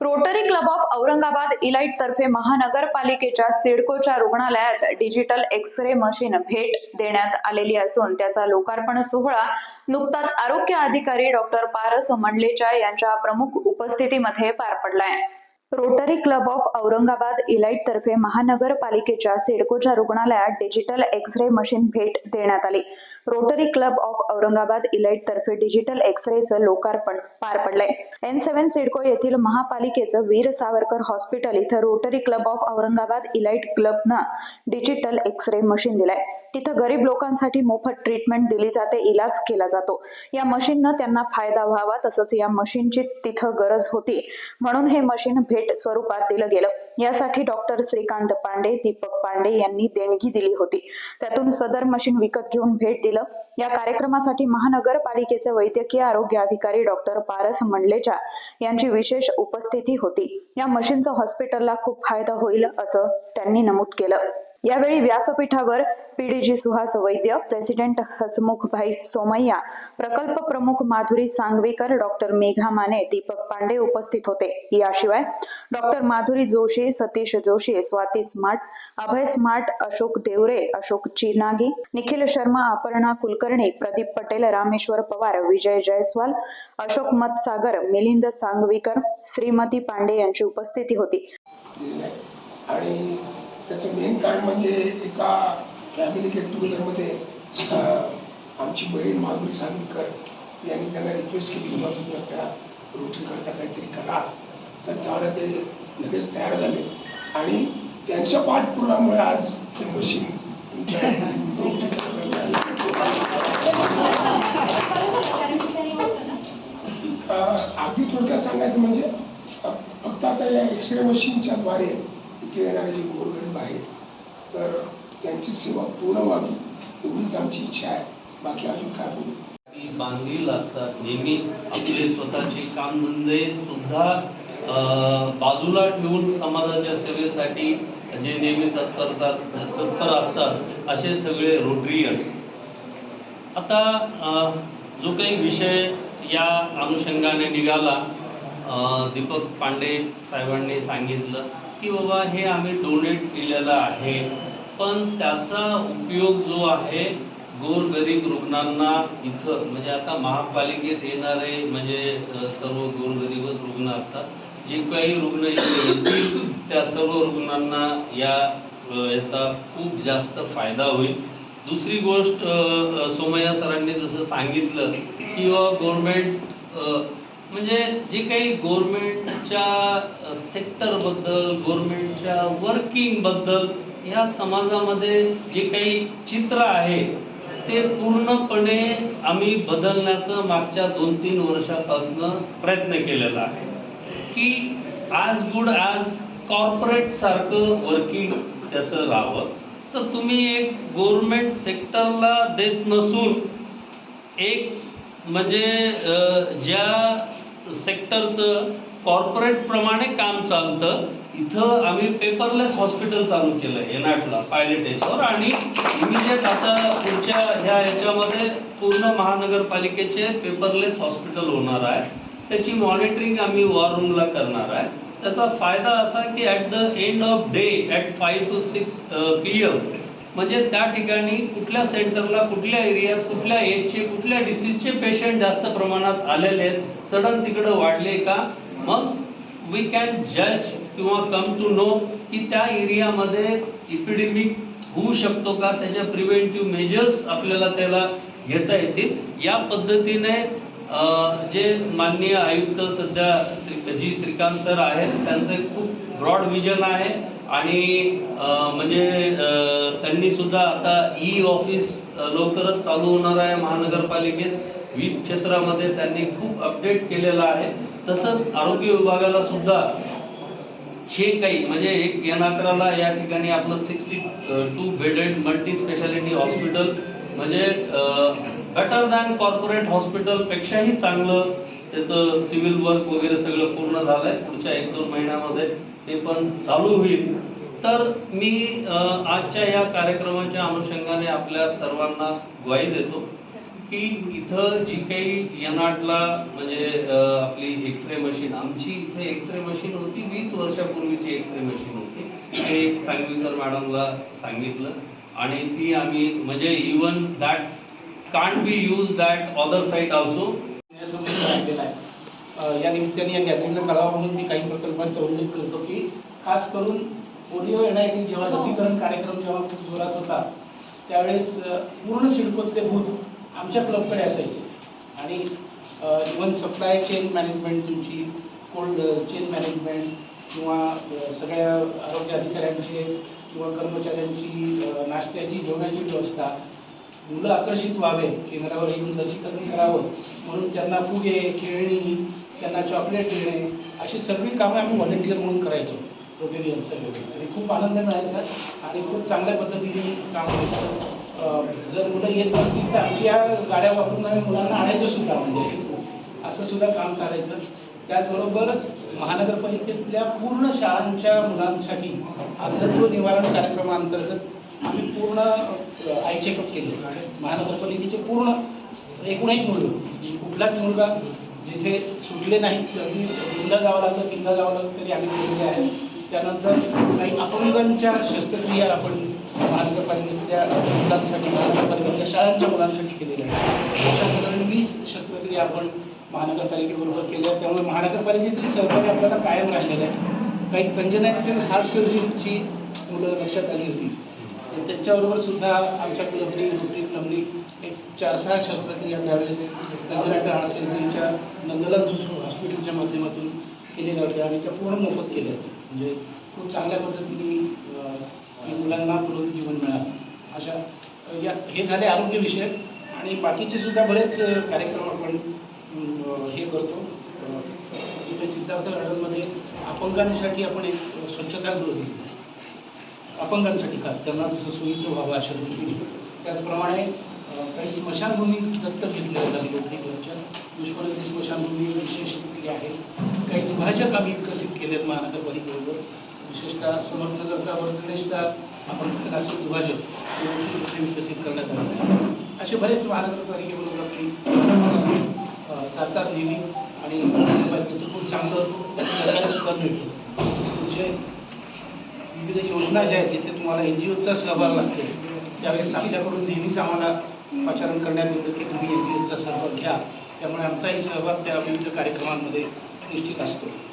Rotary Club of Aurangabad elite तर्फे महानगरपालिकेच्या सिडकोच्या रुग्णालयात डिजिटल एक्स रे मशीन भेट देण्यात आलेली असून त्याचा लोकार्पण सोहळा नुकताच आरोग्य अधिकारी डॉक्टर पारस मंडलेचा यांच्या प्रमुख उपस्थितीमध्ये पार पडलाय. Rotary Club of Aurangabad elite तर्फे महानगरपालिकेच्या सिडकोच्या रुग्णालयात डिजिटल एक्स रे मशीन भेट देण्यात आली. Rotary Club of Aurangabad elite तर्फे डिजिटल एक्स रेचं लोकार्पण पार पडले एन सेव्हन सिडको येथील महापालिकेचं वीर सावरकर हॉस्पिटल इथं Rotary Club of Aurangabad elite क्लबनं digital X ray machine दिलंय. तिथं गरीब लोकांसाठी मोफत ट्रीटमेंट दिली जाते इलाज केला जातो. या मशीननं त्यांना फायदा व्हावा तसंच या मशीनची तिथं गरज होती. म्हणून हे मशीन भेट स्वरूपात दिलं गेलं. यासाठी डॉक्टर श्रीकांत पांडे दीपक पांडे यांनी देणगी दिली होती. त्यातून सदर मशीन विकत घेऊन भेट दिलं. या कार्यक्रमासाठी महानगरपालिकेचे वैद्यकीय आरोग्य अधिकारी डॉक्टर पारस मंडलेचा यांची विशेष उपस्थिती होती. या मशीनचा हॉस्पिटलला खूप फायदा होईल असं त्यांनी नमूद केलं. यावेळी व्यासपीठावर पीडीजी सुहास वैद्य प्रेसिडेंट हसमुखभाई सोमय्या प्रकल्प प्रमुख माधुरी सांगवीकर डॉक्टर मेघा माने दीपक पांडे उपस्थित होते. याशिवाय डॉक्टर माधुरी जोशी सतीश जोशी स्वाती स्मार्ट अभय स्मार्ट अशोक देवरे अशोक चिनागी निखिल शर्मा अपर्णा कुलकर्णी प्रदीप पटेल रामेश्वर पवार विजय जयस्वाल अशोक मतसागर मिलिंद सांगवीकर श्रीमती पांडे यांची उपस्थिती होती. आणि त्याचं मेन कारण म्हणजे एका फॅमिली गेट टुगेदरमध्ये आमची बहीण माधुरी सांगवीकर यांनी त्यांना रिक्वेस्ट केली किंवा तुम्ही आपल्या रोटरीकरता काहीतरी करा. तर त्यावेळेला ते लगेच तयार झाले. आणि त्यांच्या पाठपुरामुळे आज हे मशीन अगदी थोडक्यात सांगायचं म्हणजे फक्त आता या एक्सरे मशीनच्या द्वारे इतके येणारे जे गोरगरीब आहेत तर त्यांची सेवा पूर्ण व्हावी एवढीच आमची इच्छा आहे. बाकी अजून काय बोलू? ती बांधील असतात. नेहमी आपले स्वतःचे कामधंदे सुद्धा बाजूला ठेवून समाजाच्या सेवेसाठी जे नेहमी तत्परता तत्पर असतात असे सगळे रोटरियन आता जो काही विषय या अनुषंगाने निघाला दीपक पांडे साहेबांनी सांगितलं की बाबा हे आम्ही डोनेट केलेलं आहे. पण त्याचा उपयोग जो आहे गोरगरीब रुग्णांना इथं म्हणजे आता महापालिकेत येणारे म्हणजे सर्व गोरगरीबच रुग्ण असतात. जे काही रुग्ण इथे येतील त्या सर्व रुग्णांना या याचा खूप जास्त फायदा होईल. दुसरी गोष्ट सोमय्या सरांनी जसं सांगितलं की गव्हर्नमेंट म्हणजे जे काही गव्हर्नमेंटच्या सेक्टरबद्दल गव्हर्नमेंटच्या वर्किंगबद्दल ह्या समाजामध्ये जे काही चित्र आहे ते पूर्णपणे आम्ही बदलण्याचं मागच्या दोन तीन वर्षापासून प्रयत्न केलेला आहे. की आज गुड आज कॉर्पोरेट सारखं वर्किंग त्याचं राहावं. तर तुम्ही एक गव्हर्नमेंट सेक्टरला देत नसून एक म्हणजे ज्या सेक्टरचं कॉर्पोरेट प्रमाणे काम चालतं. इथं आम्ही पेपरलेस हॉस्पिटल चालू केलं एनाटला पायलट याच्यावर. आणि इमिजिएट आता पुढच्या ह्या ह्याच्यामध्ये पूर्ण महानगरपालिकेचे पेपरलेस हॉस्पिटल होणार आहे. त्याची मॉनिटरिंग आम्ही वॉर रूमला करणार आहे. त्याचा फायदा असा की at the end of day at five to six P M म्हणजे त्या ठिकाणी कुठल्या सेंटरला कुठल्या एरियात कुठल्या एजचे कुठल्या डिसीजचे पेशंट जास्त प्रमाणात आलेले आहेत सडन तिकडं वाढले का? मग वी कॅन जज किंवा कम टू नो की त्या एरियामध्ये इपिडेमिक होऊ शकतो का? त्याच्या प्रिव्हेंटिव्ह मेजर्स आपल्याला त्याला घेता येतील. या पद्धतीने जे माननीय आयुक्त सध्या जी श्रीकांत सर आहेत त्यांचं खूप ब्रॉड विजन आहे. आणि अं, म्हणजे त्यांनी सुद्धा आता ई ऑफिस लवकरच चालू होणार आहे महानगरपालिकेत. वीज क्षेत्रामध्ये त्यांनी खूप अपडेट केलेला आहे. तसंच आरोग्य विभागाला सुद्धा जे काही म्हणजे एक येणाकराला या ठिकाणी आपलं sixty two bedded multi speciality hospital म्हणजे बेटर दॅन कॉर्पोरेट हॉस्पिटल पेक्षाही चांगलं त्याचं सिव्हिल वर्क वगैरे सगळं पूर्ण झालंय. पुढच्या एक दोन महिन्यामध्ये ते पण चालू होईल. तर मी आजच्या या कार्यक्रमाच्या अनुषंगाने आपल्या सर्वांना ग्वाही देतो की इथं जी काही यनाटला म्हणजे आपली आपली एक्सरे मशीन आमची इथे एक्सरे मशीन होती वीस वर्षापूर्वीची एक्सरे मशीन होती. ते सांगवीकर मॅडमला सांगितलं आणि ती आम्ही म्हणजे even that can't be use that other site also या निमित्ताने या गॅदरिंगला कळावा म्हणून मी काही प्रकल्पांचा उल्लेख करतो की खास करून पोलिओ येण्याआधी जेव्हा लसीकरण कार्यक्रम जेव्हा खूप जोरात होता त्यावेळेस पूर्ण सिडकोतले बूथ आमच्या क्लबकडे असायचे. आणि इवन सप्लाय चेन मॅनेजमेंट तुमची कोल्ड चेन मॅनेजमेंट किंवा सगळ्या आरोग्य अधिकाऱ्यांचे किंवा कर्मचाऱ्यांची नाश्त्याची जेवणाची व्यवस्था मुलं आकर्षित व्हावे केंद्रावर येऊन लसीकरण करावं म्हणून त्यांना फुगे खेळणी त्यांना चॉकलेट देणे अशी सगळी कामं आम्ही व्हॉलेंटिअर म्हणून करायचो. वगैरे सगळे आणि खूप आनंद मिळायचा आणि खूप चांगल्या पद्धतीने काम व्हायचं जर मुलं येत नसतील तर आमची या गाड्या वापरून आम्ही मुलांना आणायचं सुद्धा म्हणजे असं सुद्धा काम चालायचं. त्याचबरोबर महानगरपालिकेतल्या पूर्ण शाळांच्या मुलांसाठी अंधत्व निवारण कार्यक्रमाअंतर्गत आम्ही पूर्ण आय चेकअप केले. महानगरपालिकेचे पूर्ण एकूणही मुलं कुठलाच मुलगा जिथे सुटले नाहीत अगदी तीनदा जावं लागलं किंवा जावं लागलं तरी आम्ही केलेले आहे त्यानंतर काही अपंगांच्या शस्त्रक्रिया आपण महानगरपालिकेतल्या मुलांसाठी महानगरपालिकेतल्या शाळांच्या मुलांसाठी केलेल्या आहेत. अशा साधारण वीस शस्त्रक्रिया आपण महानगरपालिकेबरोबर केल्या. त्यामुळे महानगरपालिकेचं सहकार्य आपल्याला कायम राहिलेलं आहे. काही कंजनायटेड हार्ट सर्जरीची मुलं लक्षात आली होती. तर त्यांच्याबरोबर सुद्धा आमच्या क्लबनी रुपरी क्लबनी एक चार सहा शस्त्रक्रिया त्यावेळेस कंजनायटेड हार्ट सर्जरीच्या नंदलाल हॉस्पिटलच्या माध्यमातून केलेल्या होत्या. आणि त्या पूर्ण मोफत केल्या होत्या. म्हणजे खूप चांगल्या पद्धतीने मुलांना या मुलांना पुनरुज्जीवन मिळालं. अशा या हे झाले आरोग्य विषयक आणि बाकीचे सुद्धा बरेच कार्यक्रम आपण हे करतो. तिथे सिद्धार्थ गार्डनमध्ये अपंगांसाठी आपण एक स्वच्छतागृह दिली. अपंगांसाठी खास त्यांना जसं सोयीचं व्हावं अशा दृष्टीने त्याचप्रमाणे काही स्मशानभूमी दत्तक घेतल्या जातात लोकांच्या क्लबच्या दुष्परिधी विशेष केले आहे. काही दुभाजक आम्ही विकसित केलेत महानगरपालिकेबरोबर विशेषतः समर्थ जनता गणेशदा आपण क्लासिक दुभाजक विकसित करण्यात आले असे बरेच महानगरपालिकेबरोबर आपली चालतात नेहमी. आणि महानगरपालिकेचं खूप चांगलं सुद्धा मिळतो. म्हणजे विविध योजना ज्या आहेत जिथे तुम्हाला एन जी ओचा सहभाग लागतो. त्यावेळेस आपल्याकडून नेहमीच आम्हाला पाचारण करण्यात येतं की तुम्ही एन जी ओचा सहभाग घ्या. त्यामुळे आमचाही सहभाग त्या विविध कार्यक्रमांमध्ये निश्चित असतो.